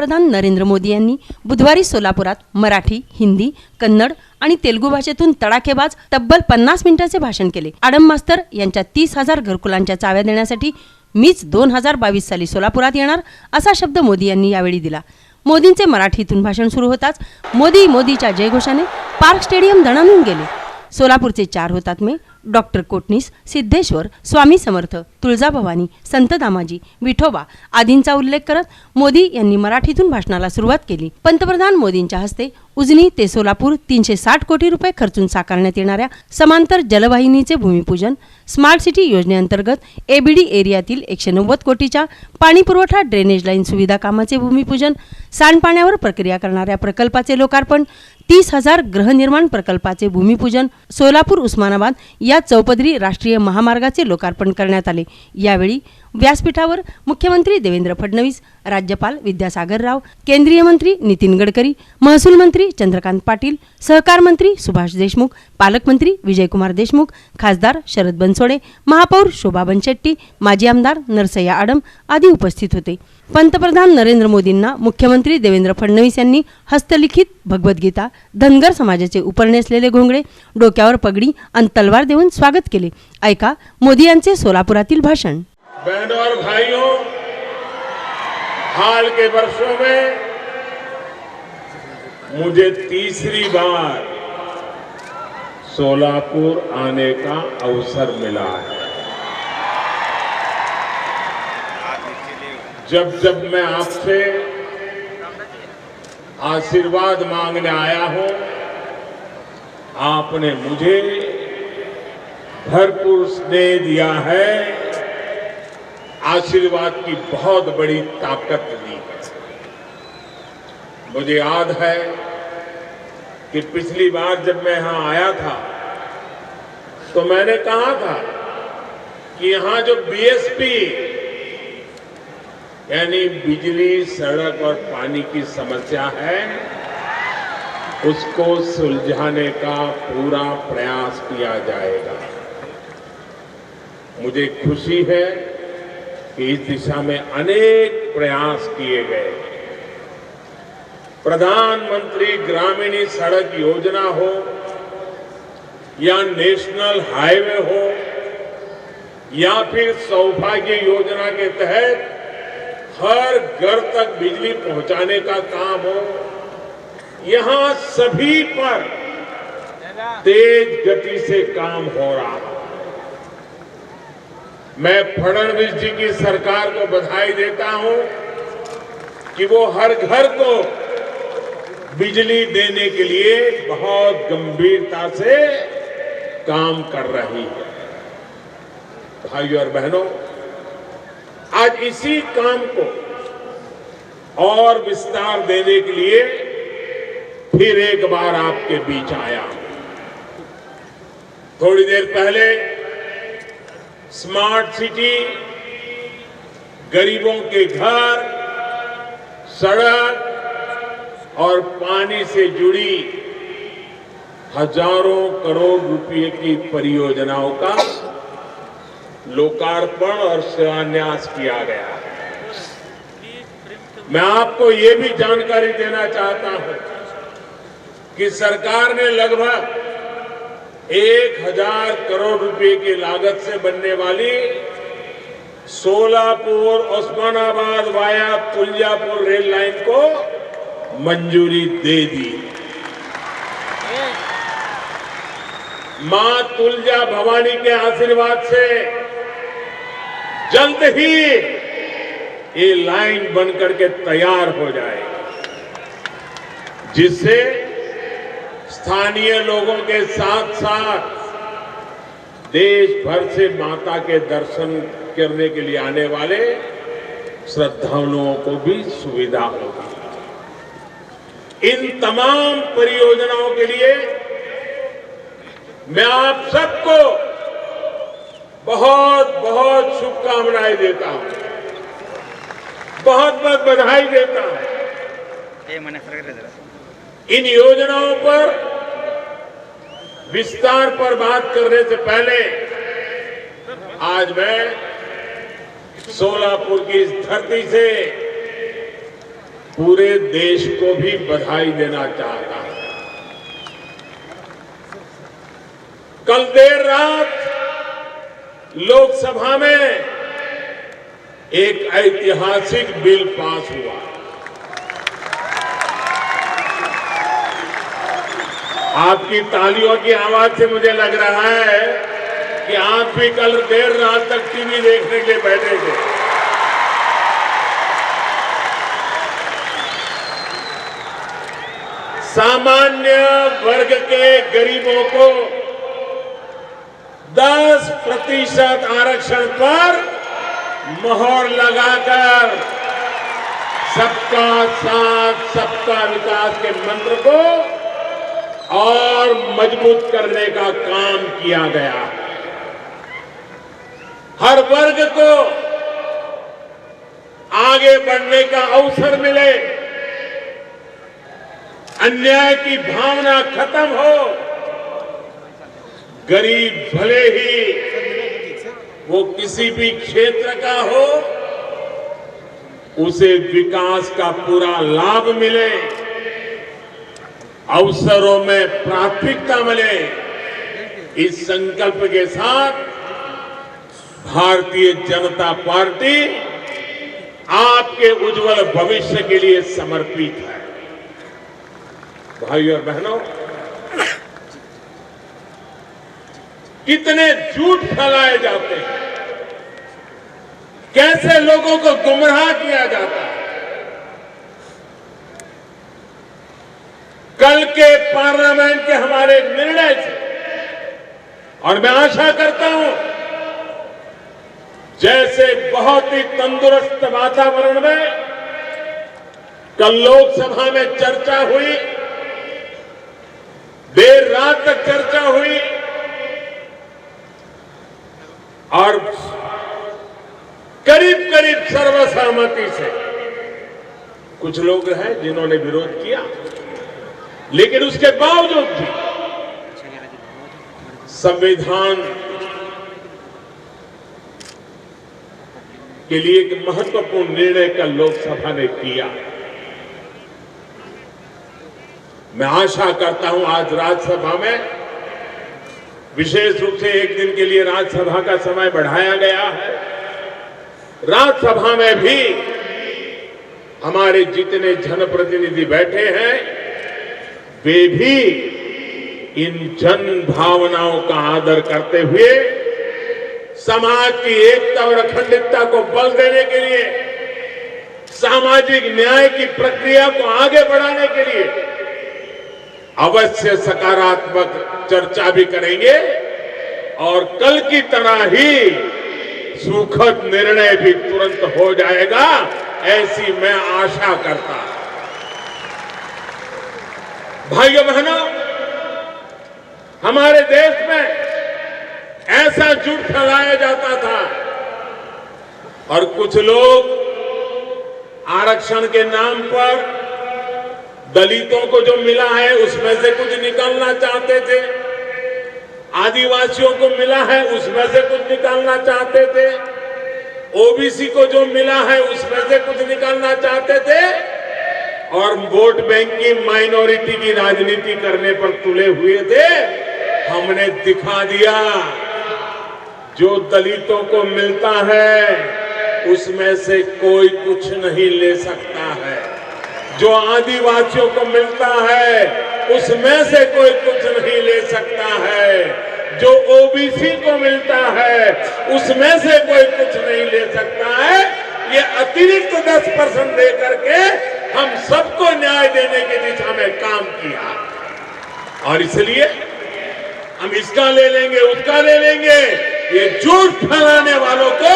पंतप्रधान नरेंद्र मोदी यांनी बुधवारी सोलापुरात मराठी हिंदी कन्नड आणि तेलुगू भाषेतून तडाखेबाज तब्बल पन्नास मिनिटाचे भाषण केले. आडम मास्तर यांच्या तीस हजार घरकुलांच्या चाव्या देण्यासाठी मीच दोन हजार बावीस साली सोलापुरात येणार असा शब्द मोदी यांनी यावेळी दिला. मोदींचे मराठीतून भाषण सुरू होताच मोदी मोदीच्या जयघोषाने पार्क स्टेडियम दणानून गेले. सोलापूरचे चार हुतात्मे डॉक्टर कोटणीस सिद्धेश्वर स्वामी समर्थ तुळजाभवानी संत दामाजी विठोबा आदींचा उल्लेख करत मोदी यांनी मराठीतून भाषणाला सुरुवात केली. पंतप्रधान मोदींच्या हस्ते उजनी ते सोलापूर तीनशे साठ कोटी रुपये खर्चून साकारण्यात येणाऱ्या समांतर जलवाहिनीचे भूमिपूजन स्मार्ट सिटी योजनेअंतर्गत एबीडी एरियातील एकशे नव्वद कोटीच्या पाणीपुरवठा ड्रेनेज लाईन सुविधा कामाचे भूमिपूजन सांडपाण्यावर प्रक्रिया करणाऱ्या प्रकल्पाचे लोकार्पण तीस हजार गृहनिर्माण प्रकल्पाचे भूमिपूजन सोलापूर उस्मानाबाद या चौपदरी राष्ट्रीय महामार्गाचे लोकार्पण करण्यात आले. यावेळी व्यासपीठावर मुख्यमंत्री देवेंद्र फडणवीस राज्यपाल विद्यासागर राव केंद्रीय मंत्री नितीन गडकरी महसूल मंत्री चंद्रकांत पाटील सहकार मंत्री सुभाष देशमुख पालकमंत्री विजयकुमार देशमुख खासदार शरद बनसोडे महापौर शोभा बनशेट्टी माजी आमदार नरसय्या आडम आदी उपस्थित होते. पंतप्रधान नरेंद्र मोदींना मुख्यमंत्री देवेंद्र फडणवीस यांनी हस्तलिखित भगवद्गीता धनगर समाजाचे उपरनेसलेले घोंगडे डोक्यावर पगडी आणि तलवार देऊन स्वागत केले. ऐका मोदी यांचे सोलापुरातील भाषण. बहनों और भाइयों, हाल के वर्षों में मुझे तीसरी बार सोलापुर आने का अवसर मिला है। जब जब मैं आपसे आशीर्वाद मांगने आया हूँ, आपने मुझे भरपूर स्नेह दिया है। आशीर्वाद की बहुत बड़ी ताकत दी है। मुझे याद है कि पिछली बार जब मैं यहाँ आया था तो मैंने कहा था कि यहाँ जो बीएसपी यानी बिजली, सड़क और पानी की समस्या है, उसको सुलझाने का पूरा प्रयास किया जाएगा। मुझे खुशी है कि इस दिशा में अनेक प्रयास किए गए प्रधानमंत्री ग्रामीणी सड़क योजना हो या नेशनल हाईवे हो या फिर सौभाग्य योजना के तहत हर घर तक बिजली पहुँचाने का काम हो, यहाँ सभी पर तेज गति से काम हो रहा है। मैं फडणवीस जी की सरकार को बधाई देता हूँ कि वो हर घर को बिजली देने के लिए बहुत गंभीरता से काम कर रही है। भाइयों और बहनों, आज इसी काम को और विस्तार देने के लिए फिर एक बार आपके बीच आया। थोड़ी देर पहले स्मार्ट सिटी, गरीबों के घर, सड़क और पानी से जुड़ी हज़ारों करोड़ रुपए की परियोजनाओं का लोकार्पण और शिलान्यास किया गया है। मैं आपको ये भी जानकारी देना चाहता हूँ कि सरकार ने लगभग एक हज़ार करोड़ रुपए की लागत से बनने वाली Solapur Osmanabad via Tuljapur rail line को मंजूरी दे दी। माँ तुलजा भवानी के आशीर्वाद से जल्द ही ये लाइन बनकर के तैयार हो जाए, जिससे स्थानीय लोगों के साथ साथ देश भर से माता के दर्शन करने के लिए आने वाले श्रद्धालुओं को भी सुविधा होगी। इन तमाम परियोजनाओं के लिए मैं आप सबको बहुत बहुत शुभकामनाएँ देता हूँ। बहुत बहुत बधाई देता हूँ। इन योजनाओं पर विस्तार पर बात करने से पहले आज मैं सोलापुर की इस धरती से पूरे देश को भी बधाई देना चाहता हूँ। कल देर रात लोकसभा में एक ऐतिहासिक बिल पास हुआ। आपकी तालियों की आवाज़ से मुझे लग रहा है कि आप भी कल देर रात तक टीवी देखने के लिए बैठे थे। सामान्य वर्ग के गरीबों को 10 प्रतिशत आरक्षण पर मोहर लगाकर सबका साथ, सबका विकास के मंत्र को और मज़बूत करने का काम किया गया। है हर वर्ग को आगे बढ़ने का अवसर मिले। अन्याय की भावना खत्म हो। गरीब भले ही वो किसी भी क्षेत्र का हो, उसे विकास का पूरा लाभ मिले। अवसरों में प्राथमिकता मिले इस संकल्प के साथ भारतीय जनता पार्टी आपके उज्जवल भविष्य के लिए समर्पित है। भाई और बहनों, कितने झूठ फैलाए जाते हैं। कैसे लोगों को गुमराह किया जाता है। कल के पार्लियामेंट के हमारे निर्णय से। और मैं आशा करता हूँ, जैसे बहुत ही तंदुरुस्त वातावरण में कल लोकसभा में चर्चा हुई, देर रात तक चर्चा हुई, और करीब करीब सर्वसहमति से कुछ लोग हैं जिन्होंने विरोध किया। लेकिन उसके बावजूद भी संविधान के लिए एक महत्वपूर्ण निर्णय कल लोकसभा ने किया। मैं आशा करता हूँ आज राज्यसभा में विशेष रूप से एक दिन के लिए राज्यसभा का समय बढ़ाया गया है। राज्यसभा में भी हमारे जितने जनप्रतिनिधि बैठे हैं वे भी इन जन भावनाओं का आदर करते हुए समाज की एकता और अखंडता को बल देने के लिए, सामाजिक न्याय की प्रक्रिया को आगे बढ़ाने के लिए अवश्य सकारात्मक चर्चा भी करेंगे और कल की तरह ही सुखद निर्णय भी तुरंत हो जाएगा, ऐसी मैं आशा करता भाइयों बहनों, हमारे देश में ऐसा झूठ फैलाया जाता था और कुछ लोग आरक्षण के नाम पर दलितों को जो मिला है उसमें से कुछ निकालना चाहते थे, आदिवासियों को मिला है उसमें से कुछ निकालना चाहते थे, ओबीसी को जो मिला है उसमें से कुछ निकालना चाहते थे और वोट बैंक की माइनॉरिटी की राजनीति करने पर तुले हुए थे, हमने दिखा दिया। जो दलितों को मिलता है, उसमें से कोई कुछ नहीं ले सकता है। जो आदिवासियों को मिलता है, उसमें से कोई कुछ नहीं ले सकता है। जो ओबीसी को मिलता है, उसमें से कोई कुछ नहीं ले सकता है। ये अतिरिक्त 10 परसेंट दे करके हम सबको न्याय देने की दिशा में काम किया। और इसलिए हम इसका ले लेंगे, उसका ले लेंगे। ये झूठ फैलाने वालों को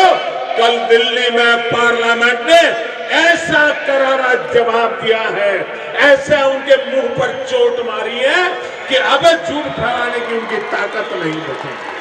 कल दिल्ली में पार्लियामेंट ने ऐसा करारा जवाब दिया है। ऐसा उनके मुँह पर चोट मारी है कि अब झूठ फैलाने की उनकी ताकत नहीं बचेगी।